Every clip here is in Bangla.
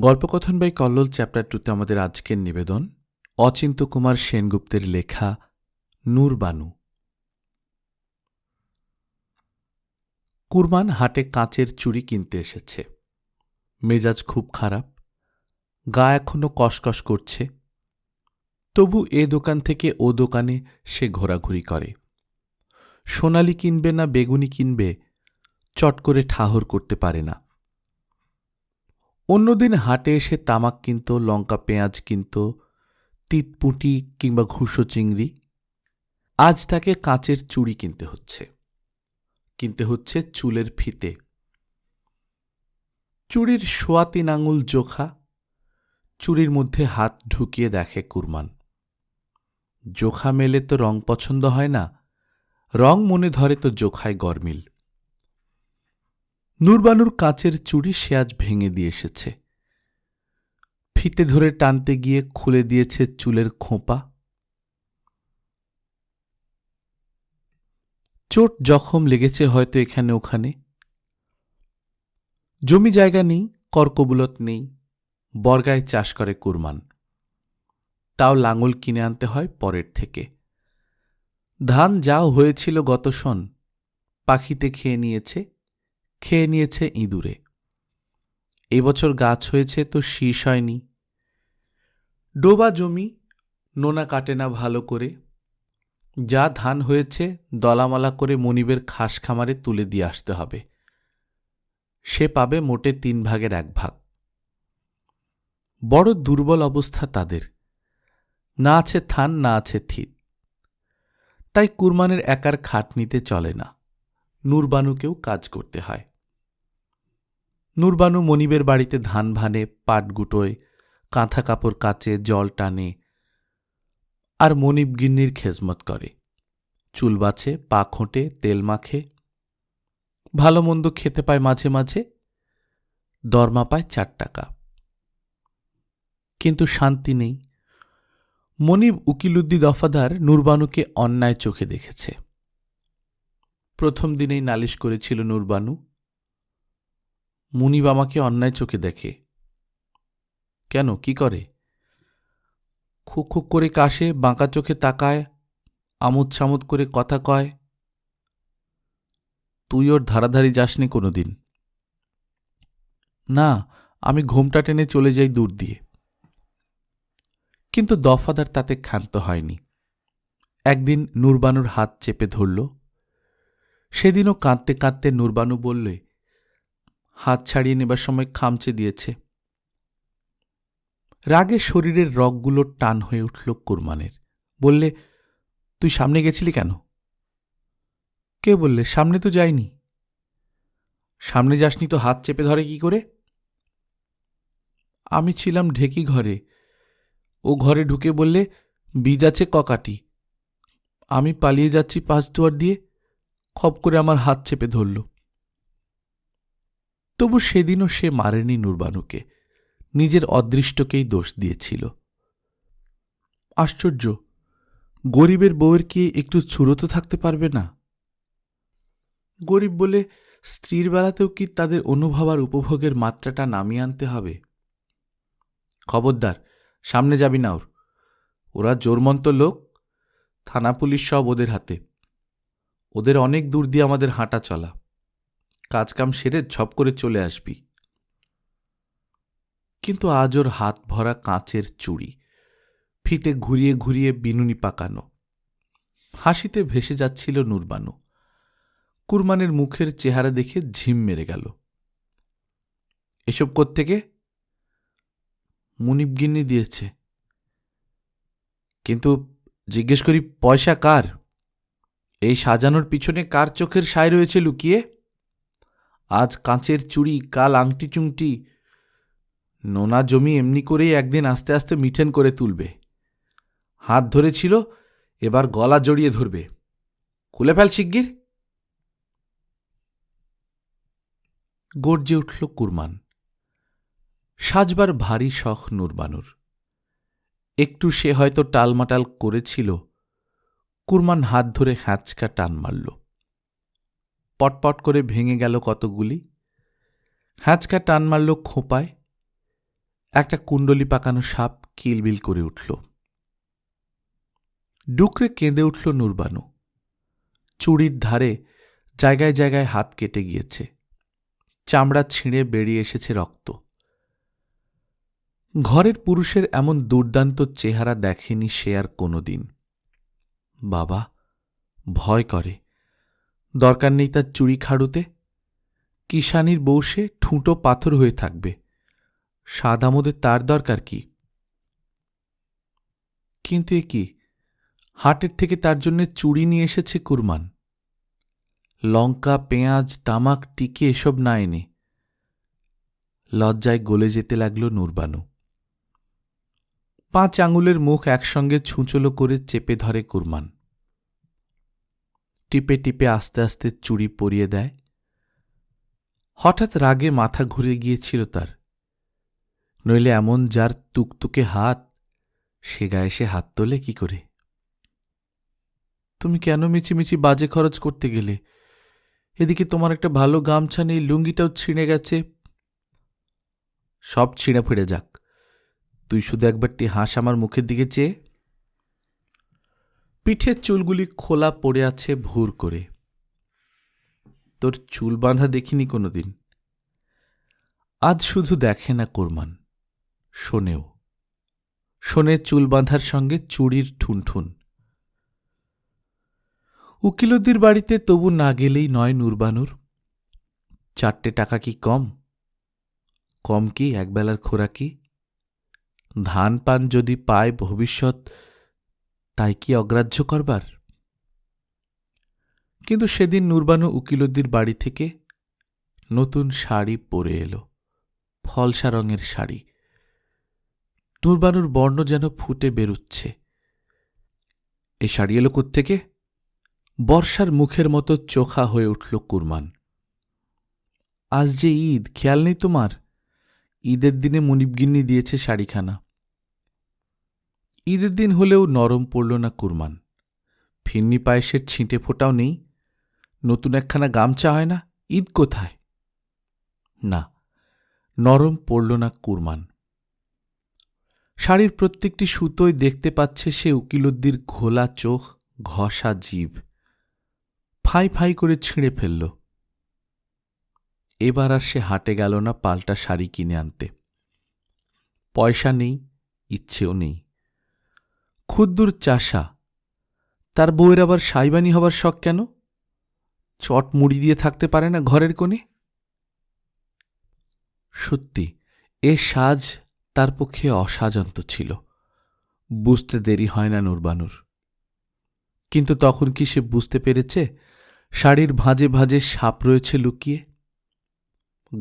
গল্পকথন বাই কল্লোল চ্যাপ্টার টুতে আমাদের আজকের নিবেদন, অচিন্ত কুমার সেনগুপ্তের লেখা নূরবানু কুরবান হাটে কাঁচের চুড়ি কিনতে এসেছে। মেজাজ খুব খারাপ, গা এখনও কসকস করছে। তবু এ দোকান থেকে ও দোকানে সে ঘোরাঘুরি করে। সোনালি কিনবে না বেগুনি কিনবে, চট করে ঠাহর করতে পারে না। অন্যদিন হাটে এসে তামাক কিনত, লঙ্কা, পেঁয়াজ কিনত, তিতপুটি কিংবা ঘুষো চিংড়ি। আজ তাকে কাঁচের চুড়ি কিনতে হচ্ছে। কিনতে হচ্ছে চুলের ফিতে। চুড়ির সোয়া আঙুল জোখা, চুড়ির মধ্যে হাত ঢুকিয়ে দেখে কুরমান। জোখা মেলে তো রং পছন্দ হয় না, রং মনে ধরে তো জোখায় গরমিল। নূরবানুর কাচের চুড়ি সে আজ ভেঙে দিয়ে এসেছে। ফিতে ধরে টানতে গিয়ে খুলে দিয়েছে চুলের খোঁপা। চোট জখম লেগেছে হয়তো এখানে ওখানে। জমি জায়গা নেই, করকবুলত নেই, বর্গায় চাষ করে কুরমান তাও লাঙল কিনে আনতে হয় পরের থেকে। ধান যাও হয়েছিল গত শন, পাখিতে খেয়ে নিয়েছে খেয়ে নিয়েছে ইঁদুরে। এবছর গাছ হয়েছে তো শীষ হয়নি। ডোবা জমি নোনা কাটে না ভালো করে। যা ধান হয়েছে দলামালা করে মনিবের খাস খামারে তুলে দিয়ে আসতে হবে। সে পাবে মোটে তিন ভাগের এক ভাগ। বড় দুর্বল অবস্থা তাদের। না আছে থান না আছে থিত তাই কুরমানের একার খাটনিতে চলে না। নূরবানুকেও কাজ করতে হয়। নূরবানু মনিবের বাড়িতে ধান ভানে, পাট গুটোয়, কাঁথা কাপড় কাচে, জল টানে আর মনিব গিন্নির খেজমত করে। চুল বাছে, পা খোঁটে, তেল মাখে। ভালো মন্দ খেতে পায় মাঝে মাঝে, দরমা পায় চার টাকা। কিন্তু শান্তি নেই। মনিব উকিলুদ্দি দফাদার নূরবানুকে অন্যায় চোখে দেখেছে। প্রথম দিনেই নালিশ করেছিল নূরবানু মুনিব আমাকে অন্যায় চোখে দেখে। কেন? কি করে? খুক খুক করে কাশে, বাঁকা চোখে তাকায় আমোদ সামুদ করে কথা কয়। তুই ওর ধারাধারি যাসনি কোনো দিন না, আমি ঘোমটা টেনে চলে যাই দূর দিয়ে। কিন্তু দফাদার তাতে ক্ষান্ত হয়নি। একদিন নূরবানুর হাত চেপে ধরল। সেদিনও কাঁদতে কাঁদতে নূরবানু বললে হাত ছাড়িয়ে নেবার সময় খামচে দিয়েছে। রাগে শরীরের রগগুলো টান হয়ে উঠল কুরমানের। বললে, তুই সামনে গেছিলি কেন? কে বললে? সামনে তো যাইনি। সামনে যাসনি তো হাত চেপে ধরে কি করে? আমি ছিলাম ঢেকি ঘরে। ও ঘরে ঢুকে বললে, বীজ আছে ককাটি। আমি পালিয়ে যাচ্ছি পাঁচ দুয়ার দিয়ে। খপ করে আমার হাত চেপে ধরল। তবু সেদিনও সে মারেনি নুরবানুকে। নিজের অদৃষ্টকেই দোষ দিয়েছিল। আশ্চর্য, গরিবের বউয়ের কি একটু ছুরতো থাকতে পারবে না? গরিব বলে স্ত্রীর বেলাতেও কি তাদের অনুভব আর উপভোগের মাত্রাটা নামিয়ে আনতে হবে? খবরদার, সামনে যাবি না ওর। ওরা জোরমন্ত লোক, থানা পুলিশ সব ওদের হাতে। ওদের অনেক দূর দিয়ে আমাদের হাঁটা চলা। কাজকাম সেরে ঝপ করে চলে আসবি। কিন্তু আজ ওর হাত ভরা কাঁচের চুড়ি, ফিতে ঘুরিয়ে ঘুরিয়ে বিনুনি পাকানো, হাসিতে ভেসে যাচ্ছিল নুরবানু। কুরমানের মুখের চেহারা দেখে ঝিম মেরে গেল। এসব কোত্থেকে? মুনিবগিন্নি দিয়েছে। কিন্তু জিজ্ঞেস করি, পয়সা কার? এই সাজানোর পিছনে কার চোখের সায় রয়েছে লুকিয়ে? আজ কাঁচের চুড়ি, কাল আংটি চুংটি নোনা জমি এমনি করেই একদিন আস্তে আস্তে মিঠেন করে তুলবে। হাত ধরেছিল, এবার গলা জড়িয়ে ধরবে। খুলে ফেল শিগগির। গর্জে উঠল কুরমান। সাজবার ভারী শখ নুরবানুর। একটু সে হয়তো টালমাটাল করেছিল। কুরমান হাত ধরে হ্যাঁচকা টান মারল। পটপট করে ভেঙে গেল কতগুলি হ্যাঁচকা টান মারল খোঁপায়। একটা কুণ্ডলি পাকানো সাপ কিলবিল করে উঠল। ডুকরে কেঁদে উঠল নুরবানু। চুড়ির ধারে জায়গায় জায়গায় হাত কেটে গিয়েছে। চামড়া ছিঁড়ে বেরিয়ে এসেছে রক্ত। ঘরের পুরুষের এমন দুর্দান্ত চেহারা দেখেনি সে আর কোনোদিন। বাবা, ভয় করে। দরকার নেই তার চুড়ি খাড়ুতে। কিষানির বউ সে ঠুঁটো পাথর হয়ে থাকবে। সাদামোদের তার দরকার কি? কিন্তু এ কি? হাটের থেকে তার জন্য চুড়ি নিয়ে এসেছে কুরমান। লঙ্কা, পেঁয়াজ, তামাক, টিকে এসব না এনে। লজ্জায় গলে যেতে লাগল নুরবানু। পাঁচ আঙুলের মুখ একসঙ্গে ছুঁচলো করে চেপে ধরে কুরমান। টিপে টিপে আস্তে আস্তে চুড়ি পরিয়ে দেয়। হঠাৎ রাগে মাথা ঘুরে গিয়েছিল তার। নইলে এমন যার তুকতুকে হাত, সে গায়ে সে হাত তোলে কি করে? তুমি কেন মিছিমিছি বাজে খরচ করতে গেলে? এদিকে তোমার একটা ভালো গামছা নেই, লুঙ্গিটাও ছিঁড়ে গেছে। সব ছিঁড়ে ফিরে যাক। তুই শুধু একবারটি হাঁস আমার মুখের দিকে চেয়ে। পিঠের চুলগুলি খোলা পড়ে আছে ভুর করে। তোর চুল বাঁধা দেখিনি কোনোদিন। আজ শুধু দেখে না কোরমান শোনেও। শোনে চুল বাঁধার সঙ্গে চুড়ির ঠুনঠুন। উকিলদ্দির বাড়িতে তবু না গেলেই নয় নূরবানুর। চারটে টাকা কি কম? কম কি? একবেলার খোরাকি? ধান পান যদি পায় ভবিষ্যৎ তাই কি অগ্রাহ্য করবার? কিন্তু সেদিন নুরবানু উকিলদ্দির বাড়ি থেকে নতুন শাড়ি পরে এলো, ফলসা রঙের শাড়ি। নুরবানুর বর্ণ যেন ফুটে বেরুচ্ছে। এ শাড়ি এলো থেকে বর্ষার মুখের মতো চোখা হয়ে উঠল কুরমান। আজ যে ঈদ, খেয়াল নেই তোমার? ঈদের দিনে মনিবগিন্নি দিয়েছে শাড়িখানা। ঈদের দিন হলেও নরম পড়ল না কুরমান। ফিন্নি পায়েসের ছিঁটে ফোটাও নেই। নতুন একখানা গামছা হয় না? ঈদ কোথায়? না, নরম পড়ল না কুরমান। শাড়ির প্রত্যেকটি সুতোয় দেখতে পাচ্ছে সে উকিলদ্দির ঘোলা চোখ, ঘষা জীব। ফাই ফাই করে ছিঁড়ে ফেলল। এবার আর সে হাটে গেল না পাল্টা শাড়ি কিনে আনতে। পয়সা নেই, ইচ্ছেও নেই। ক্ষুদ্দুর চাষা। তার বউয়ের আবার সাইবানি হবার শখ কেন? চট মুড়ি দিয়ে থাকতে পারে না ঘরের কোণে? সত্যি, এ সাজ তার পক্ষে অসাজন্ত ছিল। বুঝতে দেরি হয় না নুরবানুর। কিন্তু তখন কি সে বুঝতে পেরেছে? শাড়ির ভাঁজে ভাঁজে সাপ রয়েছে লুকিয়ে।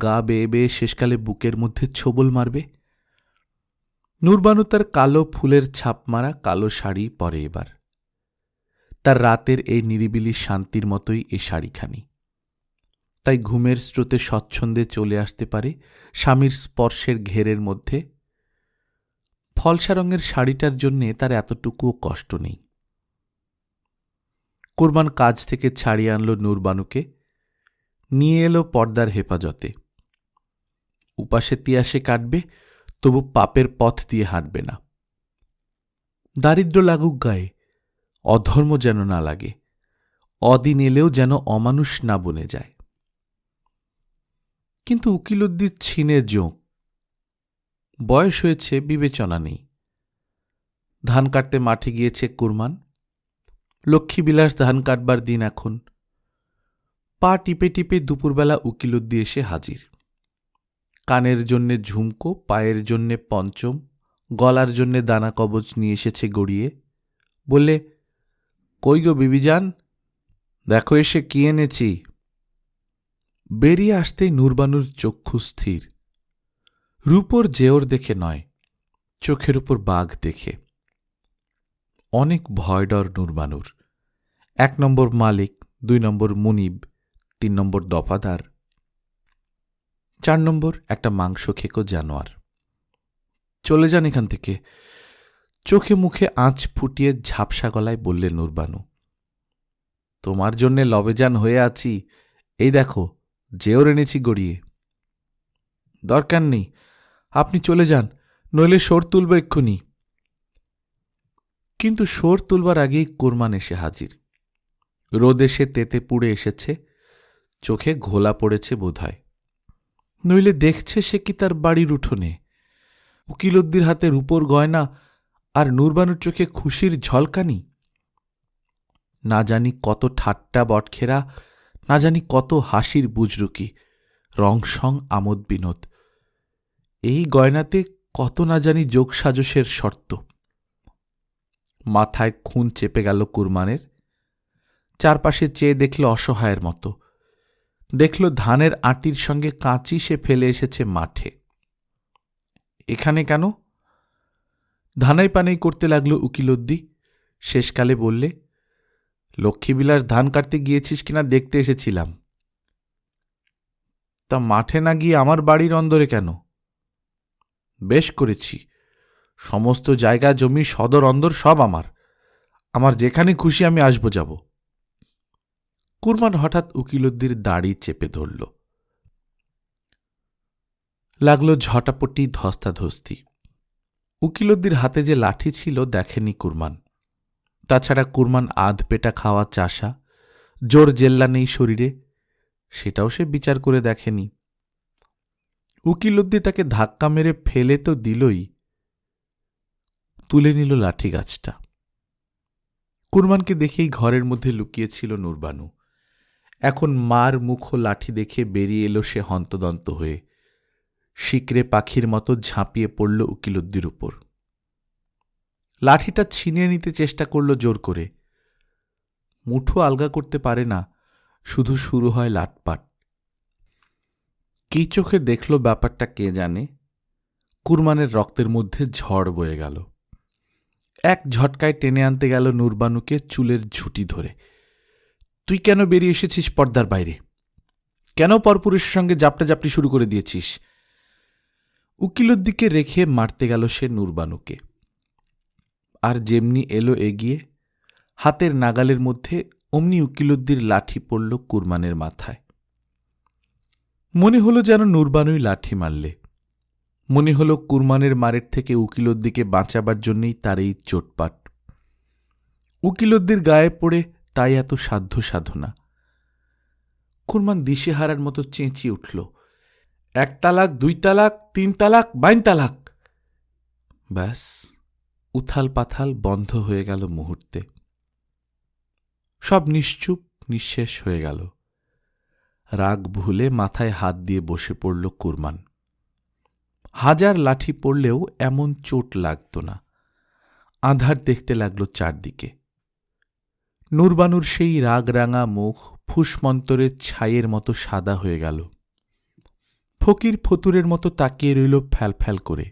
গা বেয়ে বেয়ে শেষকালে বুকের মধ্যে ছোবল মারবে। নূরবানু তার কালো ফুলের ছাপ মারা কালো শাড়ি পরে এবার। তার রাতের এই নিরিবিলি শান্তির মতোই এ শাড়িখানি। তাই ঘুমের স্রোতে স্বচ্ছন্দে চলে আসতে পারে স্বামীর স্পর্শের ঘেরের মধ্যে। ফলসা রঙের শাড়িটার জন্যে তার এতটুকুও কষ্ট নেই। কোরবান কাজ থেকে ছাড়িয়ে আনল নূরবানুকে। নিয়ে এলো পর্দার হেফাজতে। উপাসে তিয়াসে কাটবে তবু পাপের পথ দিয়ে হাঁটবে না। দারিদ্র লাগুক গায়ে, অধর্ম যেন না লাগে, অদিন এলেও যেন অমানুষ না বনে যায়। কিন্তু উকিলুদ্দির ছিনের জোঁক, বয়স হয়েছে, বিবেচনা নেই। ধান কাটতে মাঠে গিয়েছে কুরমান লক্ষ্মীবিলাস ধান কাটবার দিন এখন। পা টিপে টিপে দুপুরবেলা উকিলুদ্দি এসে হাজির। কানের জন্যে ঝুমকো, পায়ের জন্যে পঞ্চম, গলার জন্যে দানা কবচ নিয়ে এসেছে গড়িয়ে। বললে, কই গো বিবিজান? দেখো এসে কি এনেছি? বেরিয়ে আসতেই নূরবানুর চক্ষু স্থির। রূপর জেওর দেখে নয়, চোখের উপর বাঘ দেখে। অনেক ভয় ডর নূরবানুর। এক নম্বর মালিক, দুই নম্বর মুনিব, তিন নম্বর দফাদার। চার নম্বর, একটা মাংস খেকো জানোয়ার। চলে যান এখান থেকে। চোখে মুখে আঁচ ফুটিয়ে ঝাপসা গলায় বললে নুরবানু, তোমার জন্যে লবেজান হয়ে আছি। এই দেখো, যেও এনেছি গড়িয়ে। দরকার নেই, আপনি চলে যান, নইলে সোর তুলব এক্ষুনি। কিন্তু সোর তুলবার আগেই কোরমান এসে হাজির। রোদ এসে তেতে পুড়ে এসেছে, চোখে ঘোলা পড়েছে বোধহয়। নইলে দেখছে সে কি তার বাড়ির উঠোনে। উকিলদ্দির হাতে রূপোর গয়না আর নূরবানুর চোখে খুশির ঝলকানি। না জানি কত ঠাট্টা বটখেরা, না জানি কত হাসির বুজরুকি, রংসং আমোদ বিনোদ। এই গয়নাতে কত না জানি যোগসাজসের শর্ত। মাথায় খুন চেপে গেল কুরমানের, চারপাশে চেয়ে দেখল অসহায়ের মতো। দেখল ধানের আটির সঙ্গে কাঁচি সে ফেলে এসেছে মাঠে। এখানে কেন? ধানাই পানাই করতে লাগল উকিলদ্দি। শেষকালে বললে, লক্ষ্মীবিলাস ধান কাটতে গিয়েছিস কিনা দেখতে এসেছিলাম। তা মাঠে না গিয়ে আমার বাড়ির অন্দরে কেন? বেশ করেছি। সমস্ত জায়গা, জমি, সদর, অন্দর সব আমার। আমার যেখানে খুশি আমি আসব, যাব। কুরমান হঠাৎ উকিলদ্দির দাড়ি চেপে ধরল। লাগল ঝটাপটি ধস্তাধস্তি। উকিলদ্দির হাতে যে লাঠি ছিল দেখেনি কুরমান তাছাড়া কুরমান আধ পেটা খাওয়া চাষা, জোর জেল্লা নেই শরীরে, সেটাও সে বিচার করে দেখেনি। উকিলদ্দি তাকে ধাক্কা মেরে ফেলে তো দিলই। তুলে নিল লাঠি গাছটা। কুরমানকে দেখেই ঘরের মধ্যে লুকিয়েছিল নুরবানু। এখন মার মুখ লাঠি দেখে বেরিয়ে এলো সে হন্তদন্ত হয়ে। শিকরে পাখির মতো ঝাঁপিয়ে পড়ল উকিলদ্দির উপর। লাঠিটা ছিনিয়ে নিতে চেষ্টা করল জোর করে। মুঠো আলগা করতে পারে না, শুধু শুরু হয় লাটপাট। কি চোখে দেখল ব্যাপারটা কে জানে? কুরমানের রক্তের মধ্যে ঝড় বয়ে গেল। এক ঝটকায় টেনে আনতে গেল নুরবানুকে চুলের ঝুটি ধরে। তুই কেন বেরিয়ে এসেছিস পর্দার বাইরে? কেন পরপুরুষের সঙ্গে জাপটা জাপটি শুরু করে দিয়েছিস? উকিলের দিকে রেখে মারতে গেল সে নুরবানুকে। আর যেমনি এলো এগিয়ে, হাতের নাগালের মধ্যে অমনি উকিলুদ্দির লাঠি পড়ল কুরমানের মাথায়। মনে হলো যেন নুরবানুই লাঠি মারলে। মনে হলো কুরমানের মারের থেকে উকিলদ্দিকে বাঁচাবার জন্যই তার এই চোটপাট। উকিলদ্দির গায়ে পড়ে তাই এত সাধ্য সাধনা। কুরমান দিশেহারার মতো চেঁচিয়ে উঠল, এক তালাক, দুই তালাক, তিন তালাক, বাইন তালাক। ব্যাস, উথাল পাথাল বন্ধ হয়ে গেল মুহূর্তে। সব নিশ্চুপ, নিঃশেষ হয়ে গেল। রাগ ভুলে মাথায় হাত দিয়ে বসে পড়ল কুরমান। হাজার লাঠি পড়লেও এমন চোট লাগত না। আধার দেখতে লাগল চারদিকে। নূরবানুর সেই রাগরাঙা মুখ ফুসমন্তরের ছাইয়ের মতো সাদা হয়ে গেল। ফকির ফতুরের মতো তাকিয়ে রইল ফ্যাল করে।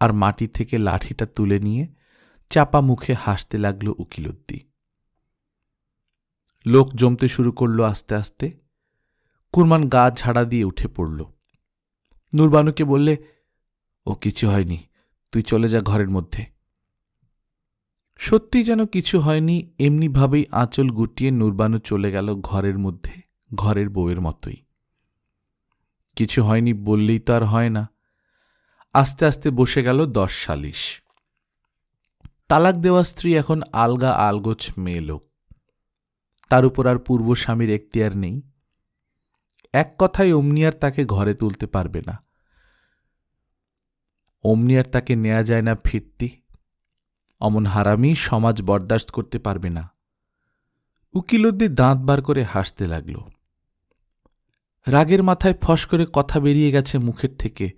আর মাটি থেকে লাঠিটা তুলে নিয়ে চাপা মুখে হাসতে লাগল উকিলদ্দি। লোক জমতে শুরু করল আস্তে আস্তে। কুরমান গা ঝাড়া দিয়ে উঠে পড়ল। নূরবানুকে বললে, ও কিছু হয়নি, তুই চলে যা ঘরের মধ্যে। সত্যি যেন কিছু হয়নি, এমনিভাবেই আঁচল গুটিয়ে নূরবানু চলে গেল ঘরের মধ্যে, ঘরের বউয়ের মতোই। কিছু হয়নি বললেই তো আর হয় না। আস্তে আস্তে বসে গেল দশ সালিশ। তালাক দেওয়া স্ত্রী এখন আলগা আলগোছ মেয়ে লোক। তার উপর আর পূর্ব স্বামীর এখতিয়ার নেই। এক কথায় অমনি আর তাকে ঘরে তুলতে পারবে না। অমনি আর তাকে নেওয়া যায় না ফিরতি। অমন হারামি সমাজ বরদাস্ত করতে পারবে না। উকিলদ্দি দাঁত বার করে হাসতে লাগল। রাগের মাথায় ফস করে কথা বেরিয়ে গেছে মুখের থেকে।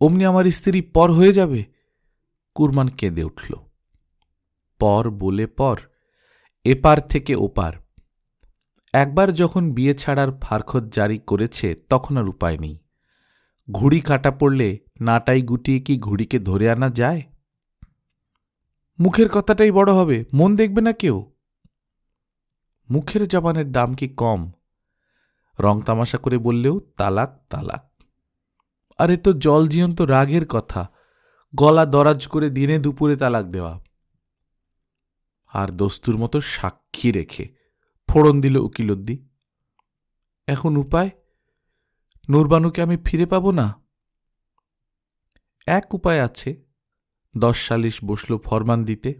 অমনি আমার স্ত্রী পর হয়ে যাবে? কুরমান কেঁদে উঠল। পর বলে পর, এপার থেকে ওপার। একবার যখন বিয়ে ছাড়ার ফারখত জারি করেছে, তখন আর উপায় নেই। ঘুড়ি কাটা পড়লে নাটাই গুটিয়ে কি ঘুড়িকে ধরে আনা যায়? মুখের কথাটাই বড় হবে, মন দেখবে না কেউ। মুখের জবানের দাম কি কম? রং তামাশা করে বললেও, তালাক তালাক। আরে তো জল জীবন্ত রাগের কথা, গলা দরাজ করে দিনে দুপুরে তালাক দেওয়া। আর দস্তুর মতো সাক্ষী রেখে, ফোড়ন দিল উকিলদ্দি এখন উপায়? নূরবানুকে আমি ফিরে পাব না? এক উপায় আছে। দশ সালিশ বসল ফরমান দিতে।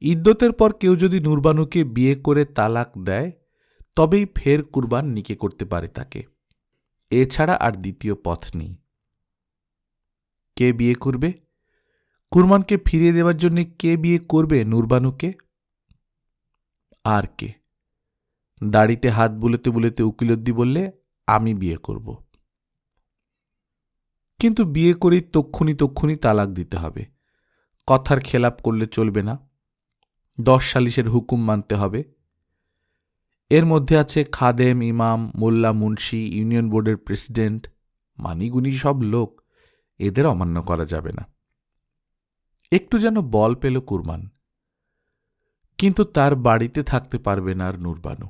ইদ্যতের পর কেউ যদি নুরবানুকে বিয়ে করে তালাক দেয়, তবেই ফের কুরবান নিকে করতে পারে তাকে। এছাড়া আর দ্বিতীয় পথ নেই। কে বিয়ে করবে? কুরবানকে ফিরিয়ে দেওয়ার জন্য কে বিয়ে করবে নুরবানুকে? আর কে? দাড়িতে হাত বুলেতে বুলেতে উকিলদ্দি বললে, আমি বিয়ে করব। কিন্তু বিয়ে করেই তক্ষুনি তক্ষুনি তালাক দিতে হবে। কথার খেলাপ করলে চলবে না। দশ সালিশের হুকুম মানতে হবে। এর মধ্যে আছে খাদেম, ইমাম, মোল্লা, মুন্সি, ইউনিয়ন বোর্ডের প্রেসিডেন্ট মানিগুনি সব লোক। এদের অমান্য করা যাবে না। একটু যেন বল পেল কুরবান। কিন্তু তার বাড়িতে থাকতে পারবে না আর নুরবানু।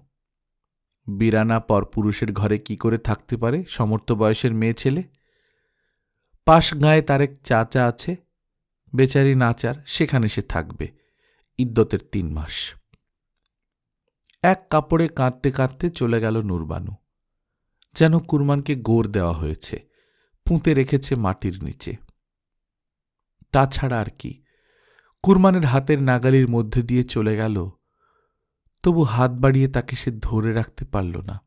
বিরানা পর পুরুষের ঘরে কি করে থাকতে পারে? সমর্থ বয়সের মেয়ে ছেলে? পাশ গায়ে তার এক চাচা আছে, বেচারি নাচার সেখানে সে থাকবে ইদ্যতের তিন মাস। এক কাপড়ে কাঁদতে কাঁদতে চলে গেল নুরবানু। যেন কুরমানকে গোর দেওয়া হয়েছে, পুঁতে রেখেছে মাটির নিচে। তাছাড়া আর কি, কুরমানের হাতের নাগালির মধ্যে দিয়ে চলে গেল, তবু হাত বাড়িয়ে তাকে সে ধরে রাখতে পারল না।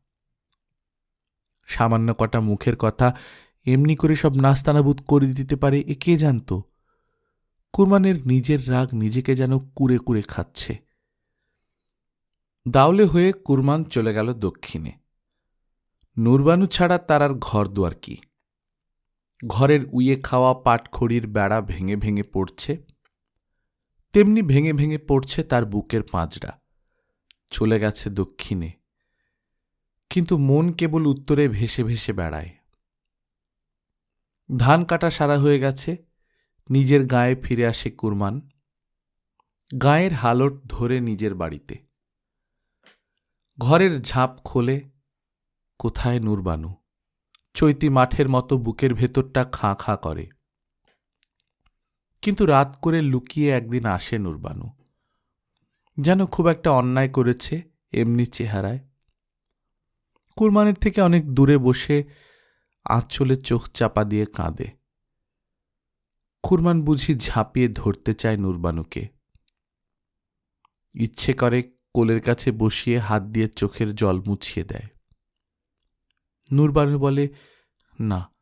সামান্য কটা মুখের কথা এমনি করে সব নাস্তানাবুদ করে দিতে পারে, এ কে জানত? কুরমানের নিজের রাগ নিজেকে যেন কুড়ে কুড়ে খাচ্ছে। দাউলে হয়ে কুরমান চলে গেল দক্ষিণে। নুরবানু ছাড়া তার আর ঘর দুয়ার কি? ঘরের উইয়ে খাওয়া, পাটখড়ির বেড়া ভেঙে ভেঙে পড়ছে। তেমনি ভেঙে ভেঙে পড়ছে তার বুকের পাঁজরা। চলে গেছে দক্ষিণে। কিন্তু মন কেবল উত্তরে ভেসে ভেসে বেড়ায়। ধান কাটা সারা হয়ে গেছে, নিজের গায়ে ফিরে আসে কুরমান গায়ের হালট ধরে নিজের বাড়িতে। ঘরের ঝাঁপ খোলে, কোথায় নুরবানু? চৈতি মাঠের মতো বুকের ভেতরটা খাঁ খাঁ করে। কিন্তু রাত করে লুকিয়ে একদিন আসে নুরবানু। যেন খুব একটা অন্যায় করেছে এমনি চেহারায়। কুরমানের থেকে অনেক দূরে বসে আঁচলে চোখ চাপা দিয়ে কাঁদে। কুরমান বুঝি ঝাঁপিয়ে ধরতে চায় নুরবানুকে। ইচ্ছে করে কোলের কাছে বসিয়ে হাত দিয়ে চোখের জল মুছিয়ে দেয়। নুরবানু বলে, না,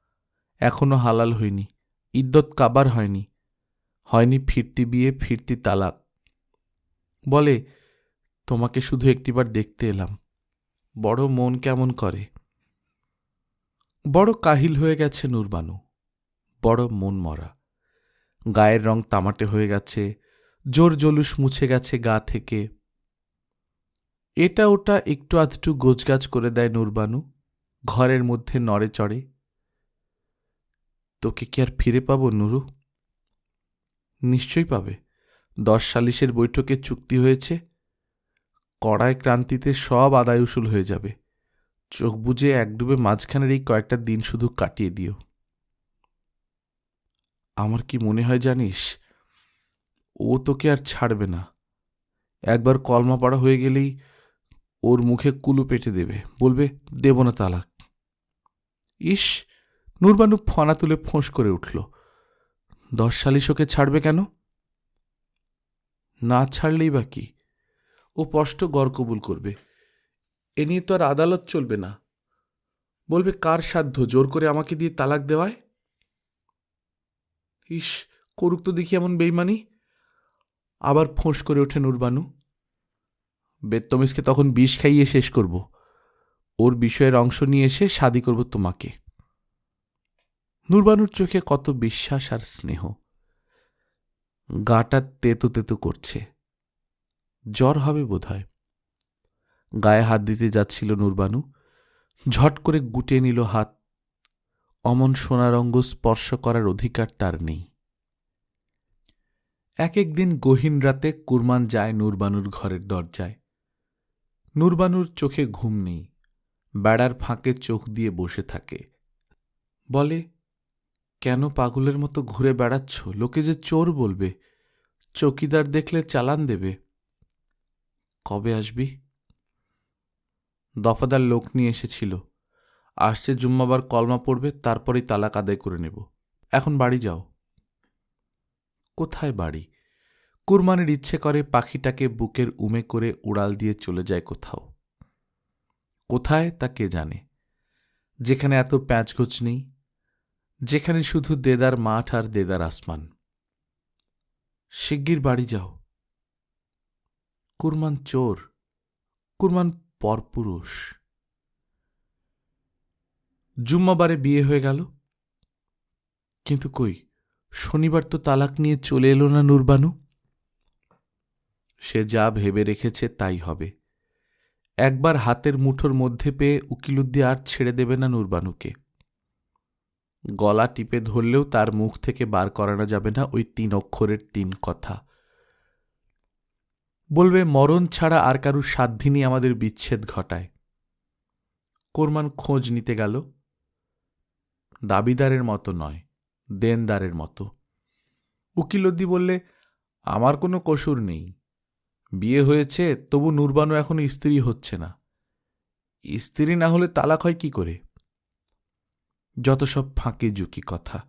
এখনও হালাল হয়নি ইদ্যত কাবার হয়নি হয়নি ফিরতি বিয়ে, ফিরতি তালাক। বলে, তোমাকে শুধু একটিবার দেখতে এলাম, বড় মন কেমন করে? বড় কাহিল হয়ে গেছে নূরবানু, বড় মন মরা। গায়ের রং তামাটে হয়ে গেছে, জোর জলুস মুছে গেছে গা থেকে। এটা ওটা একটু আধটু গোছগাছ করে দেয় নূরবানু, ঘরের মধ্যে নড়ে চড়ে। তোকে কি আর ফিরে পাবো নুরু? নিশ্চয়ই পাবে। দশ সালিশের বৈঠকে চুক্তি হয়েছে, কড়ায় ক্রান্তিতে সব আদায় উসুল হয়ে যাবে। চোখ বুঝে এক ডুবে মাঝখানের এই কয়েকটা দিন শুধু কাটিয়ে দিও। আমার কি মনে হয় জানিস, ও তোকে আর ছাড়বে না। একবার কলমা পাড়া হয়ে গেলেই ওর মুখে কুলু পেটে দেবে। বলবে, দেব না তালাক। ইস, নুরবানু ফনা তুলে ফোঁস করে উঠল। দশ সালিশ ওকে ছাড়বে কেন? না ছাড়লেই বা কি? ও স্পষ্ট গড় কবুল করবে। এ নিয়ে তো আর আদালত চলবে না। বলবে, কার সাধ্য? জোর করে আমাকে দিয়ে তালাক দেওয়ায়? ইস, করুক তো দেখি এমন বেইমানি। আবার ফোঁস করে ওঠে নুরবানু। বেত্তমিসকে তখন বিষ খাইয়ে শেষ করব। ওর বিষয়ের অংশ নিয়ে এসে শাদি করব তোমাকে। নুরবানুর চোখে কত বিশ্বাস আর স্নেহ। গাটা তেতো তেতো করছে। জ্বর হবে বোধহয়। গায়ে হাত দিতে যাচ্ছিল নুরবানু। ঝট করে গুটিয়ে নিল হাত। অমন সোনারঙ্গ স্পর্শ করার অধিকার তার নেই। এক একদিন গহীন রাতে কুরমান যায় নুরবানুর ঘরের দরজায়। নুরবানুর চোখে ঘুম নেই, বেড়ার ফাঁকে চোখ দিয়ে বসে থাকে। বলে, কেন পাগলের মতো ঘুরে বেড়াচ্ছ? লোকে যে চোর বলবে, চকিদার দেখলে চালান দেবে। কবে আসবি? দফাদার লোক নিয়ে এসেছিল। আসছে জুম্মাবার কলমা পড়বে, তারপরেই তালাক আদায় করে নেব। এখন বাড়ি যাও। কোথায় বাড়ি? কুরমানের ইচ্ছে করে পাখিটাকে বুকের উমে করে উড়াল দিয়ে চলে যায় কোথাও। কোথায় তা কে জানে? যেখানে এত প্যাঁচগোছ নেই, যেখানে শুধু দেদার মাঠ আর দেদার আসমান। শিগগির বাড়ি যাও। কুরমান চোর, কুরমান পরপুরুষ। জুম্মাবারে বিয়ে হয়ে গেল। কিন্তু কই, শনিবার তো তালাক নিয়ে চলে এলো না নুরবানু? সে যা ভেবে রেখেছে তাই হবে। একবার হাতের মুঠোর মধ্যে পেয়ে উকিলুদ্দি আর ছেড়ে দেবে না নুরবানুকে। গলা টিপে ধরলেও তার মুখ থেকে বার করানো যাবে না ওই তিন অক্ষরের তিন কথা। বলবে, মরণ ছাড়া আর কারুর সাধ্যিনী আমাদের বিচ্ছেদ ঘটায়। কোরমান খোঁজ নিতে গেল। দাবিদারের মতো নয়, দেনদারের মতো। উকিলদ্দি বললে, আমার কোনো কসুর নেই। বিয়ে হয়েছে, তবু নুরবানু এখনও স্ত্রী হচ্ছে না। স্ত্রী না হলে তালাক হয় কি করে? যত সব ফাঁকে ঝুঁকি কথা।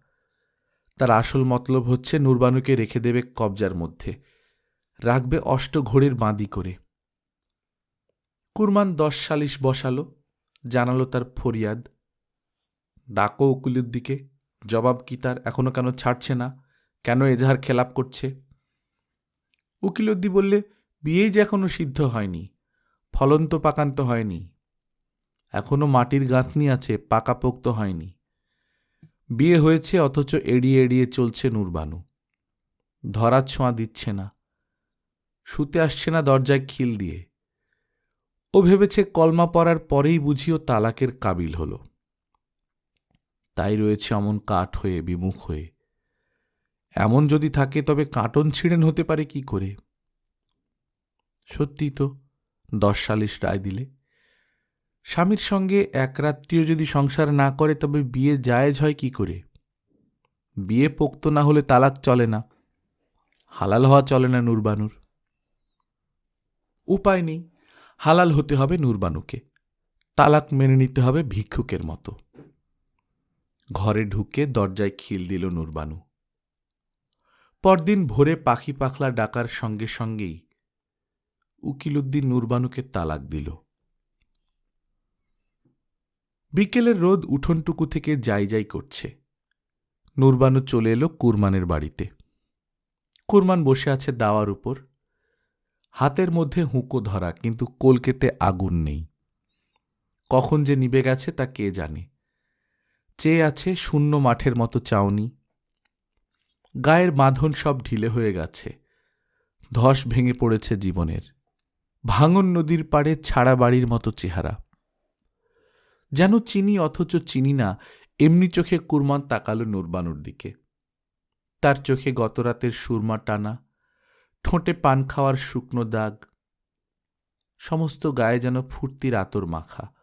তার আসল মতলব হচ্ছে, নুরবানুকে রেখে দেবে কবজার মধ্যে। রাখবে অষ্ট ঘড়ির বাঁদি করে। কুরমান দশ সালিশ বসালো, জানালো তার ফরিয়াদ। ডাকো উকুলের দিকে, জবাব কি তার, এখনও কেন ছাড়ছে না, কেন এজাহার খেলাপ করছে? উকিলদ্দি বললে বিয়েই যে এখনও সিদ্ধ হয়নি, ফলন তো পাকান্ত হয়নি, এখনও মাটির গাঁথনি আছে, পাকাপোক্ত হয়নি। বিয়ে হয়েছে অথচ এড়িয়ে এড়িয়ে চলছে নুরবানু। ধরার ছোঁয়া দিচ্ছে না। শুতে আসছে না দরজায় খিল দিয়ে। ও ভেবেছে কলমা পড়ার পরেই বুঝিও তালাকের কাবিল হল। তাই রয়েছে অমন কাঠ হয়ে, বিমুখ হয়ে। এমন যদি থাকে তবে কাটন ছিঁড়েন হতে পারে কি করে? সত্যি তো, দশ সালিশ রায় দিলে। স্বামীর সঙ্গে এক রাত্রিও যদি সংসার না করে তবে বিয়ে জায়েজ হয় কি করে? বিয়ে পোক্ত না হলে তালাক চলে না। হালাল হওয়া চলে না নুরবানুর। উপায় নেই। হালাল হতে হবে নুরবানুকে। তালাক মেনে নিতে হবে ভিক্ষুকের মতো। ঘরে ঢুকে দরজায় খিল দিল নুরবানু। পরদিন ভোরে পাখি পাখলা ডাকার সঙ্গে সঙ্গেই উকিলুদ্দিন নুরবানুকে তালাক দিল। বিকেলের রোদ উঠোনটুকু থেকে যাই যাই করছে। নুরবানু চলে এলো কুরমানের বাড়িতে। কুরমান বসে আছে দাওয়ার উপর। হাতের মধ্যে হুঁকো ধরা, কিন্তু কলকেতে আগুন নেই। কখন যে নিবে গেছে তা কে জানে? চেয়ে আছে শূন্য মাঠের মতো চাউনি। গায়ের বাঁধন সব ঢিলে হয়ে গেছে। ধস ভেঙে পড়েছে জীবনের। ভাঙন নদীর পাড়ে ছাড়া বাড়ির মতো চেহারা। যেন চিনি অথচ চিনি না, এমনি চোখে কুরমান তাকালো নুরবানুর দিকে। তার চোখে গতরাতের সুরমা টানা ঠোঁটে পান খাওয়ার শুকনো দাগ। সমস্ত গায়ে যেন ফুর্তির আতর মাখা।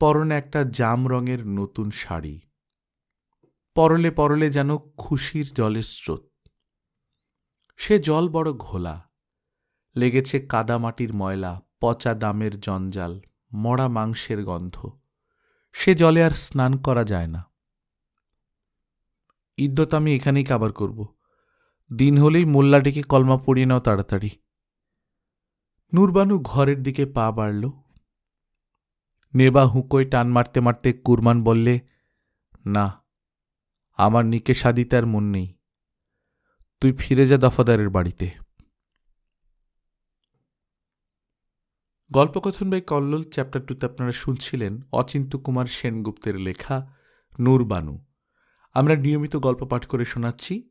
পরনে একটা জাম রঙের নতুন শাড়ি। পরলে পরলে যেন খুশির জলের স্রোত। সে জল বড় ঘোলা। লেগেছে কাদামাটির ময়লা, পচা দামের জঞ্জাল, মরা মাংসের গন্ধ। সে জলে আর স্নান করা যায় না। ইদ্যত আমি এখানেই কাবার করব। দিন হলেই মোল্লা ডেকে কলমা পড়িয়ে নাও তাড়াতাড়ি। নূরবানু ঘরের দিকে পা বাড়ল। নেবা হুঁকোয় টান মারতে মারতে কুরমান বললে, না, আমার নিকে সাদিতার মন নেই। তুই ফিরে যা দফাদারের বাড়িতে। গল্পকথন বাই কল্লোল, চ্যাপ্টার টুতে আপনারা শুনছিলেন অচিন্তু কুমার সেনগুপ্তের লেখা নূরবানু। আমরা নিয়মিত গল্প পাঠ করে শোনাচ্ছি।